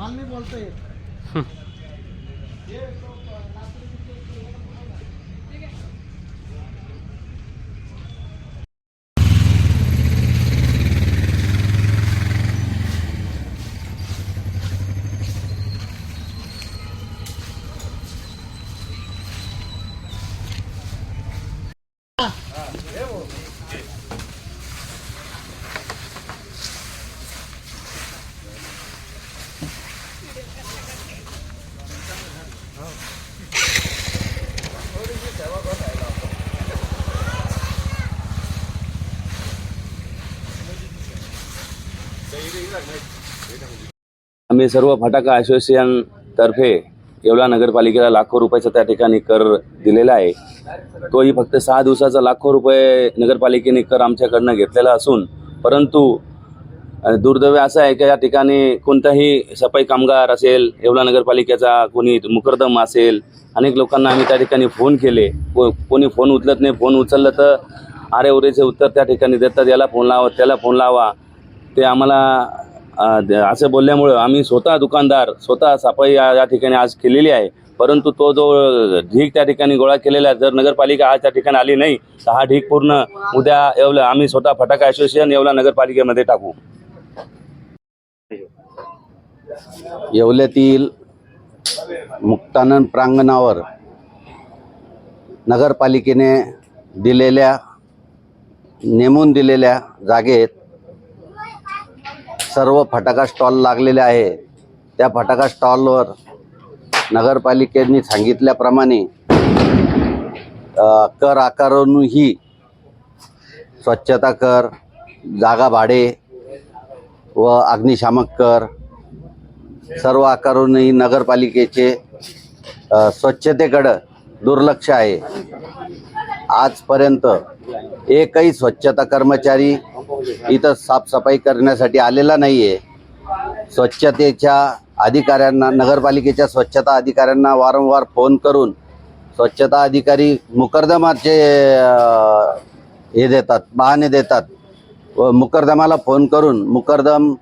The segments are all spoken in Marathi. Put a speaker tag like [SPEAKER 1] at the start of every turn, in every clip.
[SPEAKER 1] माल नाही बोलता
[SPEAKER 2] आम्ही सर्व फटाका असोसिएशन तर्फे येवला नगरपालिकेला लाखो रुपयाचा त्या ठिकाणी कर दिलेला आहे. तोही फक्त सहा दिवसाचा लाखो रुपये नगरपालिकेने कर आमच्याकडनं घेतलेला असून परंतु दुर्दैव असं आहे की या ठिकाणी कोणताही सफाई कामगार असेल येवला नगरपालिकेचा कोणी मुकरदम असेल अनेक लोकांना आम्ही त्या ठिकाणी फोन केले. को- कोणी फोन उचलत नाही फोन उचललं तर आरे उरेचे उत्तर त्या ठिकाणी देतात याला फोन लावा त्याला फोन लावा. ते आम्हाला द- असं बोलल्यामुळं आम्ही स्वतः दुकानदार स्वतः सफाई या या ठिकाणी आज केलेली आहे. परंतु तो जो ढीक त्या ठिकाणी गोळा केलेला आहे जर नगरपालिका आज त्या ठिकाणी आली नाही तर हा ढीक पूर्ण उद्या येवला आम्ही स्वतः फटाका असोसिएशन येवला नगरपालिकेमध्ये टाकू.
[SPEAKER 3] येवल्यातील मुक्तानंद प्रांगणावर नगरपालिकेने दिलेल्या नेमून दिलेल्या जागेत सर्व फटाका स्टॉल लागलेले आहे. त्या फटाका स्टॉलवर नगरपालिकेने सांगितल्याप्रमाणे कर आकारूनही स्वच्छता कर जागा भाडे व अग्निशामक कर सर्व आकारूनही नगरपालिकेचे स्वच्छतेकडं दुर्लक्ष आहे. आजपर्यंत एकही स्वच्छता कर्मचारी हो, इथं साफसफाई करण्यासाठी आलेला नाही आहे स्वच्छतेच्या अधिकाऱ्यांना नगरपालिकेच्या स्वच्छता अधिकाऱ्यांना वारंवार फोन करून स्वच्छता अधिकारी मुकर्दमाचे हे देतात बहाणे देतात. व मुकर्दमाला फोन करून मुकर्दम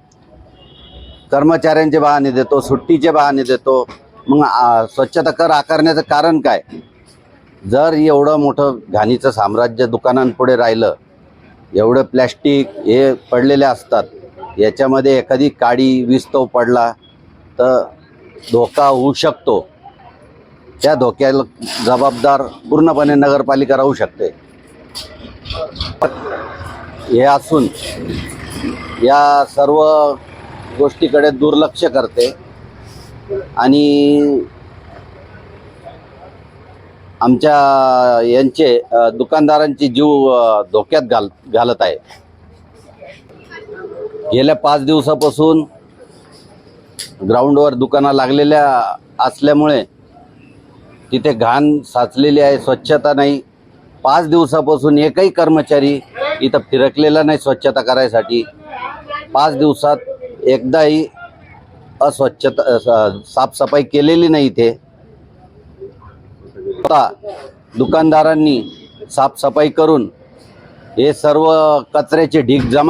[SPEAKER 3] कर्मचाऱ्यांचे बहाणे देतो सुट्टीचे बहाणे देतो. मग स्वच्छता कर आकारण्याचं कारण काय? जर एवढं मोठं घाणीचं साम्राज्य दुकानांपुढे राहिलं एवढं प्लॅस्टिक हे पडलेले असतात. याच्यामध्ये एखादी काडी विस्तव पडला तर धोका होऊ शकतो. त्या धोक्याला जबाबदार पूर्णपणे नगरपालिका राहू शकते. हे असून या सर्व गोष्टीकडे दुर्लक्ष करते. आणि आमच्या यांचे दुकानदारांची जीव धोक्यात घाल घालत आहे. गेल्या पाच दिवसापासून ग्राउंडवर दुकानं लागलेल्या असल्यामुळे तिथे घाण साचलेली आहे स्वच्छता नाही. पाच दिवसापासून एकही कर्मचारी इथं फिरकलेला नाही स्वच्छता करायसाठी. पाच दिवसात एकदाही अस्वच्छता साफसफाई केलेली नाही इथे. दुकानदारांनी साफसफाई करून हे सर्व कचऱ्याचे ढीग जमा